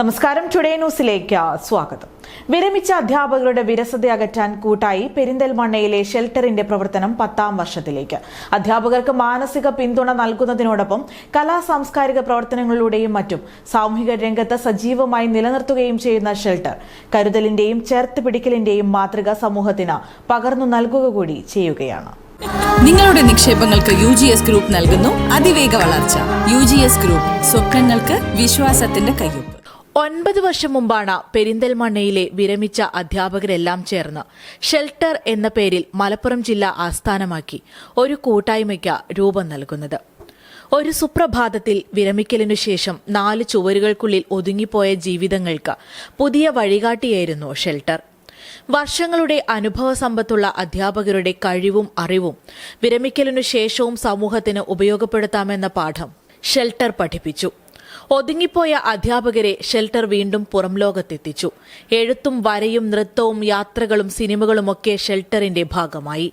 നമസ്കാരം. ടുഡേ ന്യൂസിലേക്ക് സ്വാഗതം. വിരമിച്ച അധ്യാപകരുടെ വിരസത അകറ്റാൻ കൂട്ടായി പെരിന്തൽമണ്ണയിലെ ഷെൽട്ടറിന്റെ പ്രവർത്തനം പത്താം വർഷത്തിലേക്ക്. അധ്യാപകർക്ക് മാനസിക പിന്തുണ നൽകുന്നതിനോടൊപ്പം കലാ സാംസ്കാരിക പ്രവർത്തനങ്ങളിലൂടെയും മറ്റും സാമൂഹിക രംഗത്ത് സജീവമായി നിലനിർത്തുകയും ചെയ്യുന്ന ഷെൽട്ടർ കരുതലിന്റെയും ചേർത്ത് പിടിക്കലിന്റെയും മാതൃക സമൂഹത്തിന് പകർന്നു നൽകുക കൂടി ചെയ്യുകയാണ്. നിങ്ങളുടെ നിക്ഷേപങ്ങൾക്ക് യു ജി എസ് ഗ്രൂപ്പ് നൽകുന്നു. അതിവേഗ വളർച്ച. യു ജി എസ് ഗ്രൂപ്പ് സ്വപ്നങ്ങൾക്ക് വിശ്വാസത്തിന്റെ കയ്യൊപ്പ്. ഒൻപത് വർഷം മുമ്പാണ് പെരിന്തൽമണ്ണയിലെ വിരമിച്ച അധ്യാപകരെല്ലാം ചേർന്ന് ഷെൽട്ടർ എന്ന പേരിൽ മലപ്പുറം ജില്ല ആസ്ഥാനമാക്കി ഒരു കൂട്ടായ്മയ്ക്ക് രൂപം നൽകുന്നത്. ഒരു സുപ്രഭാതത്തിൽ വിരമിക്കലിനു ശേഷം നാല് ചുവരുകൾക്കുള്ളിൽ ഒതുങ്ങിപ്പോയ ജീവിതങ്ങൾക്ക് പുതിയ വഴികാട്ടിയായിരുന്നു ഷെൽട്ടർ. വർഷങ്ങളുടെ അനുഭവ സമ്പത്തുള്ള അധ്യാപകരുടെ കഴിവും അറിവും വിരമിക്കലിനു ശേഷവും സമൂഹത്തിന് ഉപയോഗപ്പെടുത്താമെന്ന പാഠം ഷെൽട്ടർ പഠിപ്പിച്ചു. ഒതുങ്ങിപ്പോയ അധ്യാപകരെ ഷെൽട്ടർ വീണ്ടും പുറം ലോകത്തെത്തിച്ചു. എഴുത്തും വരയും നൃത്തവും യാത്രകളും സിനിമകളുമൊക്കെ ഷെൽട്ടറിന്റെ ഭാഗമായി.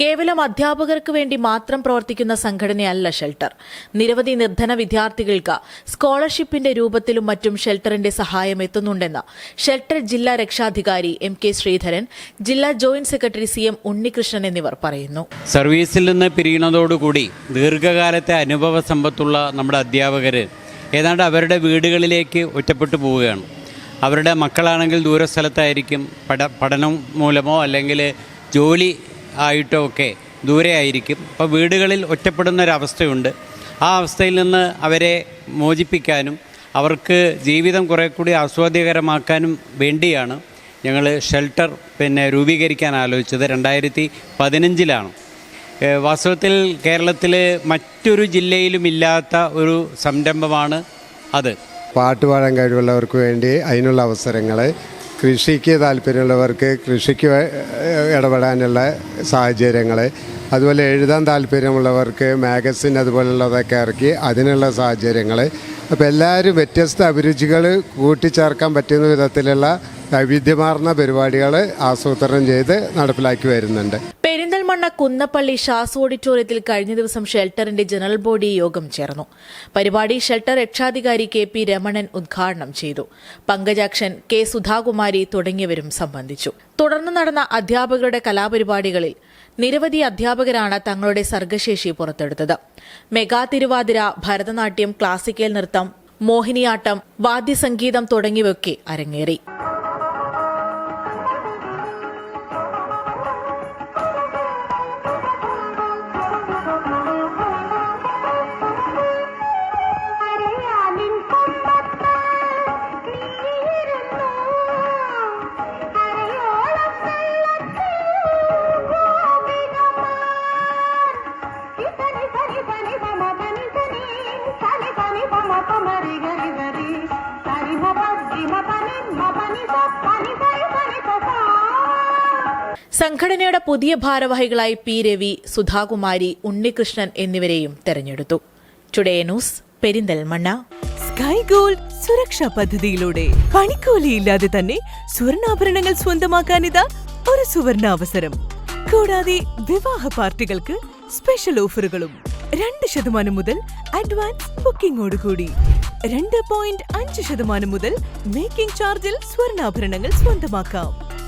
കേവലം അധ്യാപകർക്ക് വേണ്ടി മാത്രം പ്രവർത്തിക്കുന്ന സംഘടനയല്ല ഷെൽട്ടർ. നിരവധി നിർധന വിദ്യാർത്ഥികൾക്ക് സ്കോളർഷിപ്പിന്റെ രൂപത്തിലും മറ്റും ഷെൽട്ടറിന്റെ സഹായം എത്തുന്നുണ്ടെന്ന് ഷെൽട്ടർ ജില്ലാ രക്ഷാധികാരി എം കെ ശ്രീധരൻ ജില്ലാ joint secretary C M Unnikrishnan എന്നിവർ പറയുന്നു. സർവീസിൽ നിന്ന് പിരിയുന്നതോടുകൂടി ദീർഘകാലത്തെ അനുഭവ സമ്പത്തുള്ള നമ്മുടെ അധ്യാപകർ ഏതാണ്ട് അവരുടെ വീടുകളിലേക്ക് ഒറ്റപ്പെട്ടു പോവുകയാണ്. അവരുടെ മക്കളാണെങ്കിൽ ദൂരസ്ഥലത്തായിരിക്കും. പഠ പഠനം മൂലമോ അല്ലെങ്കിൽ ജോലി ആയിട്ടോ ഒക്കെ ദൂരെ ആയിരിക്കും. അപ്പോൾ വീടുകളിൽ ഒറ്റപ്പെടുന്ന ഒരവസ്ഥയുണ്ട് ആ അവസ്ഥയിൽ നിന്ന് അവരെ മോചിപ്പിക്കാനും അവർക്ക് ജീവിതം കുറേ കൂടി ആസ്വാദ്യകരമാക്കാനും വേണ്ടിയാണ് ഞങ്ങൾ ഷെൽട്ടർ പിന്നെ രൂപീകരിക്കാൻ ആലോചിച്ചത്. രണ്ടായിരത്തി പതിനഞ്ചിലാണ്. വാസ്തവത്തിൽ കേരളത്തിൽ മറ്റൊരു ജില്ലയിലും ഇല്ലാത്ത ഒരു സംരംഭമാണ് അത്. പാട്ട് പാടാൻ കഴിവുള്ളവർക്ക് വേണ്ടി അതിനുള്ള അവസരങ്ങൾ കൃഷിക്ക് താല്പര്യമുള്ളവർക്ക് കൃഷിക്ക് ഇടപെടാനുള്ള സാഹചര്യങ്ങൾ അതുപോലെ എഴുതാൻ താല്പര്യമുള്ളവർക്ക് മാഗസിൻ അതുപോലുള്ളതൊക്കെ ഇറക്കി അതിനുള്ള സാഹചര്യങ്ങൾ അപ്പോൾ എല്ലാവരും വ്യത്യസ്ത അഭിരുചികൾ കൂട്ടിച്ചേർക്കാൻ പറ്റുന്ന വിധത്തിലുള്ള വൈവിധ്യമാർന്ന പരിപാടികൾ ആസൂത്രണം ചെയ്ത് നടപ്പിലാക്കി വരുന്നുണ്ട്. പെരിന്തൽമണ്ണ കുന്നപ്പള്ളി ഷാസ് ഓഡിറ്റോറിയത്തിൽ കഴിഞ്ഞ ദിവസം ഷെൽട്ടറിന്റെ ജനറൽ ബോഡി യോഗം ചേർന്നു. പരിപാടി ഷെൽട്ടർ രക്ഷാധികാരി കെ പി രമണൻ ഉദ്ഘാടനം ചെയ്തു. പങ്കജാക്ഷൻ കെ സുധാകുമാരി തുടങ്ങിയവരും സംബന്ധിച്ചു. തുടർന്ന് നടന്ന അധ്യാപകരുടെ കലാപരിപാടികളിൽ നിരവധി അധ്യാപകരാണ് തങ്ങളുടെ സർഗശേഷി പുറത്തെടുത്തത്. മെഗാ തിരുവാതിര ഭരതനാട്യം ക്ലാസിക്കൽ നൃത്തം മോഹിനിയാട്ടം വാദ്യസംഗീതം തുടങ്ങിയവയൊക്കെ അരങ്ങേറി. സംഘടനയുടെ പുതിയ ഭാരവാഹികളായി പി രവി സുധാകുമാരി ഉണ്ണികൃഷ്ണൻ എന്നിവരെയും തെരഞ്ഞെടുത്തു. Today news Perinthalmanna. Sky Gold സുരക്ഷാ പദ്ധതിയിലൂടെ പണിക്കൂലിയില്ലാതെ തന്നെ സ്വർണാഭരണങ്ങൾ സ്വന്തമാക്കാനിതാ ഒരു സുവർണ അവസരം കൂടാതെ വിവാഹ പാർട്ടികൾക്ക് സ്പെഷ്യൽ ഓഫറുകളും രണ്ട് ശതമാനം മുതൽ അഡ്വാൻസ് ബുക്കിംഗോടുകൂടി രണ്ട് പോയിന്റ് അഞ്ച് ശതമാനം മുതൽ മേക്കിംഗ് ചാർജിൽ സ്വർണാഭരണങ്ങൾ സ്വന്തമാക്കാം.